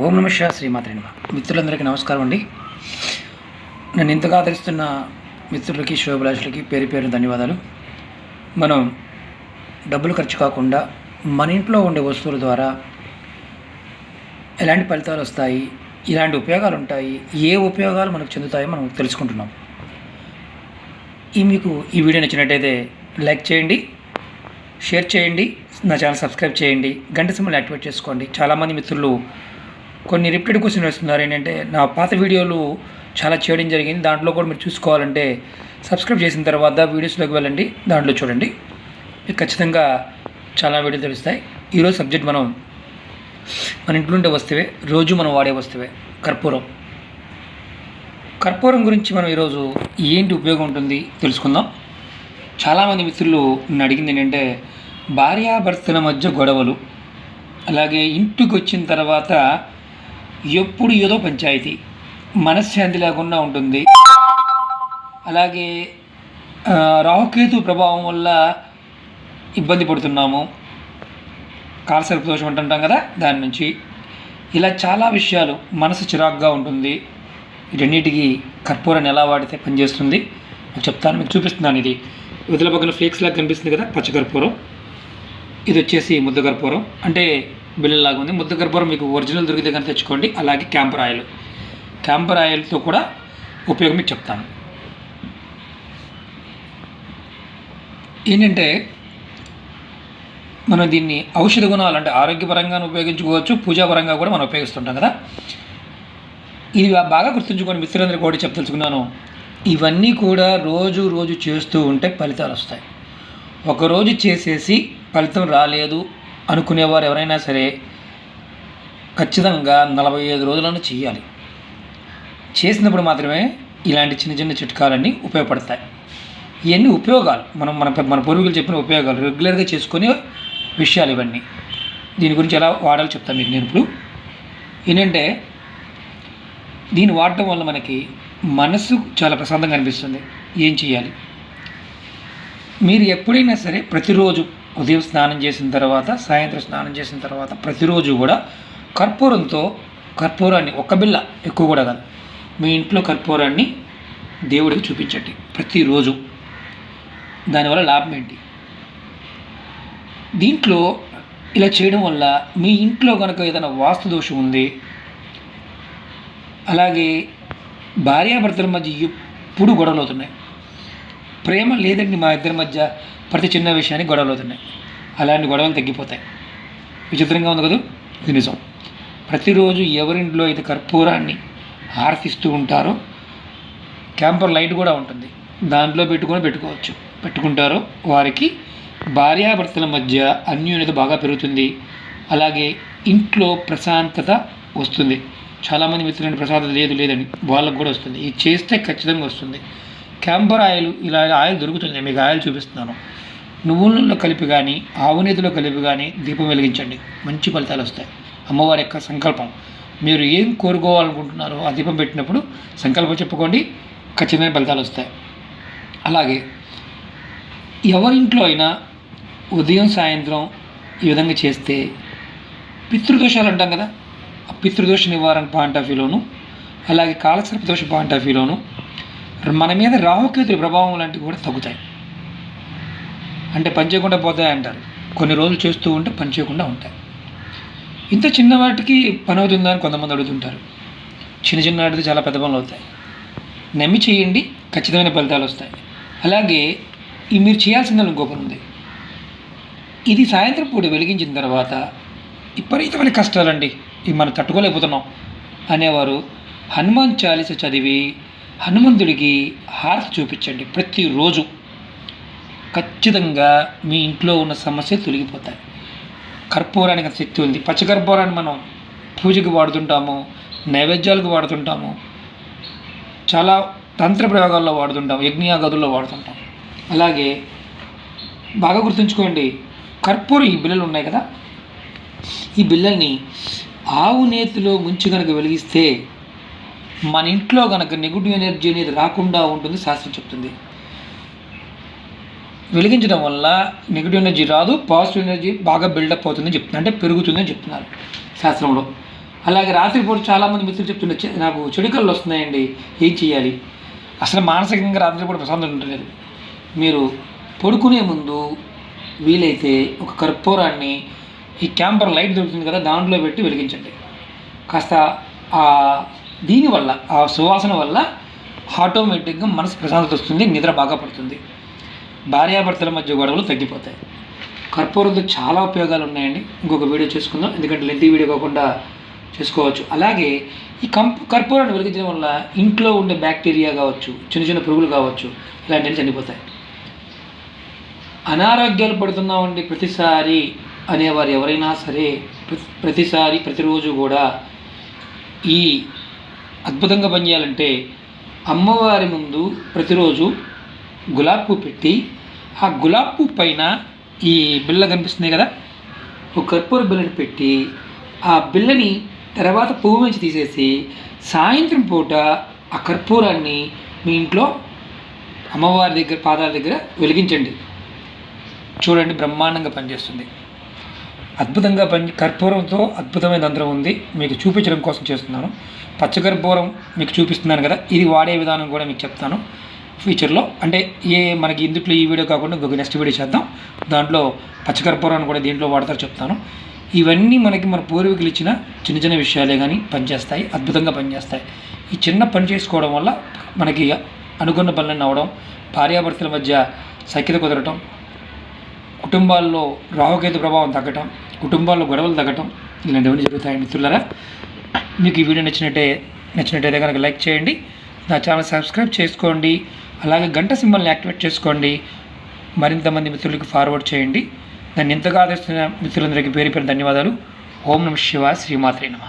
ఓం నమ శివ శ్రీమాత్రి మిత్రులందరికీ నమస్కారం అండి. నన్ను ఇంతగా ఆదరిస్తున్న మిత్రులకి శోభలాషులకి పేరు పేరు ధన్యవాదాలు. మనం డబ్బులు ఖర్చు కాకుండా మన ఇంట్లో ఉండే వస్తువుల ద్వారా ఎలాంటి ఫలితాలు వస్తాయి ఇలాంటి ఉపయోగాలు ఉంటాయి ఏ ఉపయోగాలు మనకు చెందుతాయో మనం తెలుసుకుంటున్నాం. ఈ మీకు ఈ వీడియో నచ్చినట్టయితే లైక్ చేయండి షేర్ చేయండి నా ఛానల్ సబ్స్క్రైబ్ చేయండి గంట సింబల్ యాక్టివేట్ చేసుకోండి. చాలామంది మిత్రులు కొన్ని రిపీటెడ్ క్వశ్చన్ వేస్తున్నారు. ఏంటంటే నా పాత వీడియోలు చాలా చేయడం జరిగింది. దాంట్లో కూడా మీరు చూసుకోవాలంటే సబ్స్క్రైబ్ చేసిన తర్వాత వీడియోస్లోకి వెళ్ళండి. దాంట్లో చూడండి. మీకు ఖచ్చితంగా చాలా వీడియోలు తెలుస్తాయి. ఈరోజు సబ్జెక్ట్ మనం మన ఇంట్లో ఉండే వస్తువే రోజు మనం వాడే వస్తువే కర్పూరం. కర్పూరం గురించి మనం ఈరోజు ఏంటి ఉపయోగం ఉంటుంది తెలుసుకుందాం. చాలామంది మిత్రులు నన్ను అడిగింది ఏంటంటే భార్యాభర్తల మధ్య గొడవలు అలాగే ఇంటికి వచ్చిన తర్వాత ఎప్పుడు ఏదో పంచాయతీ. మనశ్శాంతి లేకుండా ఉంటుంది. అలాగే రాహుకేతు ప్రభావం వల్ల ఇబ్బంది పడుతున్నాము. కాలసర్ప దోషం అంటుంటాం కదా దాని నుంచి. ఇలా చాలా విషయాలు మనసు చిరాకుగా ఉంటుంది. వీటన్నిటికీ కర్పూరాన్ని ఎలా వాడితే పనిచేస్తుంది. చెప్తాను మీకు చూపిస్తున్నాను ఇది. వదిల పక్కన ఫ్లేక్స్ లాగా కనిపిస్తుంది కదా పచ్చకర్పూరం ఇది వచ్చేసి ముద్ద కర్పూరం. అంటే బిల్లలాగా ఉంది. ముద్ద కర్పూరం మీకు ఒరిజినల్ దొరికితే కానీ తెచ్చుకోండి. అలాగే క్యాంపర్ ఆయిల్ క్యాంపర్ ఆయిల్తో కూడా ఉపయోగం మీకు చెప్తాను. ఏంటంటే మనం దీన్ని ఔషధ గుణాలు అంటే ఆరోగ్యపరంగా ఉపయోగించుకోవచ్చు. పూజాపరంగా కూడా మనం ఉపయోగిస్తుంటాం కదా. ఇది బాగా గుర్తుంచుకొని మిత్రులందరూ కూడా చెప్పదలుచుకున్నాను ఇవన్నీ కూడా రోజు రోజు చేస్తూ ఉంటే ఫలితాలు వస్తాయి. ఒకరోజు చేసేసి ఫలితం రాలేదు. అనుకునేవారు ఎవరైనా సరే ఖచ్చితంగా నలభై ఐదు రోజులను చేయాలి. చేసినప్పుడు మాత్రమే ఇలాంటి చిన్న చిన్న చిట్కాలన్నీ ఉపయోగపడతాయి. ఇవన్నీ ఉపయోగాలు. మనం మన మన పూర్వీకులు చెప్పిన ఉపయోగాలు రెగ్యులర్గా చేసుకునే విషయాలు ఇవన్నీ. దీని గురించి ఎలా వాడాలో చెప్తాను మీకు నేను ఇప్పుడు. ఏంటంటే దీన్ని వాడటం వల్ల మనకి మనసు చాలా ప్రశాంతంగా అనిపిస్తుంది. ఏం చేయాలి? మీరు ఎప్పుడైనా సరే ప్రతిరోజు ఉదయం స్నానం చేసిన తర్వాత సాయంత్రం స్నానం చేసిన తర్వాత ప్రతిరోజు కూడా కర్పూరంతో కర్పూరాన్ని ఒక బిల్ల ఎక్కువ కూడా కాదు మీ ఇంట్లో కర్పూరాన్ని దేవుడికి చూపించండి ప్రతిరోజు. దానివల్ల లాభం ఏంటి? దీంట్లో ఇలా చేయడం వల్ల మీ ఇంట్లో కనుక ఏదైనా వాస్తు దోషం ఉంది అలాగే భార్యాభర్తల మధ్య ఎప్పుడు గొడవలు అవుతున్నాయి. ప్రేమ లేదండి మా ఇద్దరి మధ్య ప్రతి చిన్న విషయానికి గొడవలు అవుతున్నాయి. అలాంటి గొడవలు తగ్గిపోతాయి. విచిత్రంగా ఉంది కదా? ఇది నిజం. ప్రతిరోజు ఎవరింట్లో అయితే కర్పూరాన్ని ఆర్తిస్తూ ఉంటారో క్యాంపర్ లైట్ కూడా ఉంటుంది. దాంట్లో పెట్టుకొని పెట్టుకోవచ్చు. పెట్టుకుంటారో వారికి భార్యాభర్తల మధ్య అన్యోన్యత బాగా పెరుగుతుంది. అలాగే ఇంట్లో ప్రశాంతత వస్తుంది. చాలామంది మిత్రులని ప్రశాంతత లేదు లేదని వాళ్ళకు కూడా వస్తుంది. ఇది చేస్తే ఖచ్చితంగా వస్తుంది. క్యాంపర్ ఆయిల్ ఇలా ఆయిల్ దొరుకుతుంది. మీకు ఆయిల్ చూపిస్తున్నాను. నువ్వుల నూనెలో కలిపి కానీ ఆవు నీతిలో కలిపి కానీ దీపం వెలిగించండి. మంచి ఫలితాలు వస్తాయి. అమ్మవారి యొక్క సంకల్పం. మీరు ఏం కోరుకోవాలనుకుంటున్నారో ఆ దీపం పెట్టినప్పుడు సంకల్పం చెప్పుకోండి. ఖచ్చితమైన ఫలితాలు వస్తాయి. అలాగే ఎవరింట్లో అయినా ఉదయం సాయంత్రం ఈ విధంగా చేస్తే పితృదోషాలు అంటాం కదా. ఆ పితృదోష నివారణ పాయింట్ ఆఫ్ వ్యూలోను అలాగే కాలసర్ప దోష పాయింట్ ఆఫ్ వ్యూలోను మన మీద రాహుకేతుల ప్రభావం లాంటివి కూడా తగ్గుతాయి. అంటే పని చేయకుండా పోతాయి అంటారు. కొన్ని రోజులు చేస్తూ ఉంటే పని చేయకుండా ఉంటాయి. ఇంత చిన్న వాటికి పని అవుతుందా అని కొంతమంది అడుగుతుంటారు. చిన్న చిన్న వాటికి చాలా పెద్ద పనులు అవుతాయి. నమ్మి చేయండి ఖచ్చితమైన ఫలితాలు వస్తాయి. అలాగే ఈ మీరు చేయాల్సిందని ఇంకో పని ఉంది. ఇది సాయంత్రం పూట వెలిగించిన తర్వాత విపరీతమైన కష్టాలండి. ఇవి మనం తట్టుకోలేకపోతున్నాం అనేవారు హనుమాన్ చాలీస చదివి హనుమంతుడికి హారతి చూపించండి ప్రతిరోజు. ఖచ్చితంగా మీ ఇంట్లో ఉన్న సమస్యలు తొలగిపోతాయి. కర్పూరానికి అంత శక్తి ఉంది. పచ్చకర్పూరాన్ని మనం పూజకి వాడుతుంటాము నైవేద్యాలకు వాడుతుంటాము చాలా తంత్ర ప్రయోగాల్లో వాడుతుంటాం యజ్ఞయాగదుల్లో వాడుతుంటాం అలాగే బాగా గుర్తుంచుకోండి కర్పూర ఈ బిల్లలు ఉన్నాయి కదా? ఈ బిల్లల్ని ఆవు నేతిలో ముంచి కనుక వెలిగిస్తే మన ఇంట్లో కనుక నెగిటివ్ ఎనర్జీ అనేది రాకుండా ఉంటుంది శాస్త్రం చెప్తుంది. వెలిగించడం వల్ల నెగిటివ్ ఎనర్జీ రాదు పాజిటివ్ ఎనర్జీ బాగా బిల్డప్ అవుతుందని చెప్తున్నారు. అంటే పెరుగుతుందని చెప్తున్నారు శాస్త్రంలో. అలాగే రాత్రిపూట చాలామంది మిత్రులు చెప్తుండే నాకు చెడుకళ్ళు వస్తున్నాయండి ఏం చేయాలి అసలు మానసికంగా రాత్రిపూట ప్రశాంతత ఉండలేదు మీరు పడుకునే ముందు వీలైతే ఒక కర్పూరాన్ని ఈ క్యాంపర్ లైట్ దొరుకుతుంది కదా దాంట్లో పెట్టి వెలిగించండి. కాస్త ఆ దీనివల్ల ఆ సువాసన వల్ల ఆటోమేటిక్గా మనసు ప్రశాంతత వస్తుంది నిద్ర బాగా పడుతుంది. భార్యాభర్తల మధ్య గొడవలు తగ్గిపోతాయి. కర్పూరంతో చాలా ఉపయోగాలు ఉన్నాయండి. ఇంకొక వీడియో చేసుకుందాం. ఎందుకంటే లెంతి వీడియో కాకుండా చేసుకోవచ్చు. అలాగే ఈ కంప్ కర్పూరాన్ని వెలిగించడం వల్ల ఇంట్లో ఉండే బ్యాక్టీరియా కావచ్చు చిన్న చిన్న పురుగులు కావచ్చు ఇలాంటివి చనిపోతాయి. అనారోగ్యాలు పడుతున్నామండి ప్రతిసారి అనేవారు ఎవరైనా సరే ప్ర- ప్రతిసారి ప్రతిరోజు కూడా ఈ అద్భుతంగా పనిచేయాలంటే అమ్మవారి ముందు ప్రతిరోజు గులాబ్ పువ్వు పెట్టి ఆ గులాబ్ పువ్వు పైన ఈ బిళ్ళ కనిపిస్తుంది కదా? ఒక కర్పూర బిళ్ళని పెట్టి ఆ బిళ్ళని తర్వాత పువ్వు నుంచి తీసేసి సాయంత్రం పూట ఆ కర్పూరాన్ని మీ ఇంట్లో అమ్మవారి దగ్గర పాదాల దగ్గర వెలిగించండి. చూడండి బ్రహ్మాండంగా పనిచేస్తుంది. అద్భుతంగా పని కర్పూరంతో అద్భుతమైన తంత్రం ఉంది. మీకు చూపించడం కోసం చేస్తున్నాను. పచ్చకర్పూరం మీకు చూపిస్తున్నాను కదా ఇది వాడే విధానం కూడా మీకు చెప్తాను. ఫ్యూచర్లో అంటే ఏ మనకి ఇందుట్లో ఈ వీడియో కాకుండా ఇంకొక నెక్స్ట్ వీడియో చేద్దాం. దాంట్లో పచ్చకర్పూరాన్ని కూడా దీంట్లో వాడతారు చెప్తాను. ఇవన్నీ మనకి మన పూర్వీకులు ఇచ్చిన చిన్న చిన్న విషయాలే కానీ పనిచేస్తాయి అద్భుతంగా పనిచేస్తాయి. ఈ చిన్న పని చేసుకోవడం వల్ల మనకి అనుకున్న పనులన్నీ అవడం భార్యాభర్తల మధ్య సఖ్యత కుదరటం కుటుంబాల్లో రాహుకేతు ప్రభావం తగ్గటం కుటుంబాల్లో గొడవలు తగ్గటం ఇలాంటివన్నీ జరుగుతాయి. మిత్రులరా మీకు ఈ వీడియో నచ్చినట్టే నచ్చినట్టయితే కనుక లైక్ చేయండి నా ఛానల్ సబ్స్క్రైబ్ చేసుకోండి అలాగే గంట సింబల్ని యాక్టివేట్ చేసుకోండి మరింత మంది మిత్రులకు ఫార్వర్డ్ చేయండి. నన్ను ఎంతగా ఆదరిస్తున్న మిత్రులందరికీ పేరు పేరు ధన్యవాదాలు. ఓం నమ శివ శ్రీమాత్రే నమ.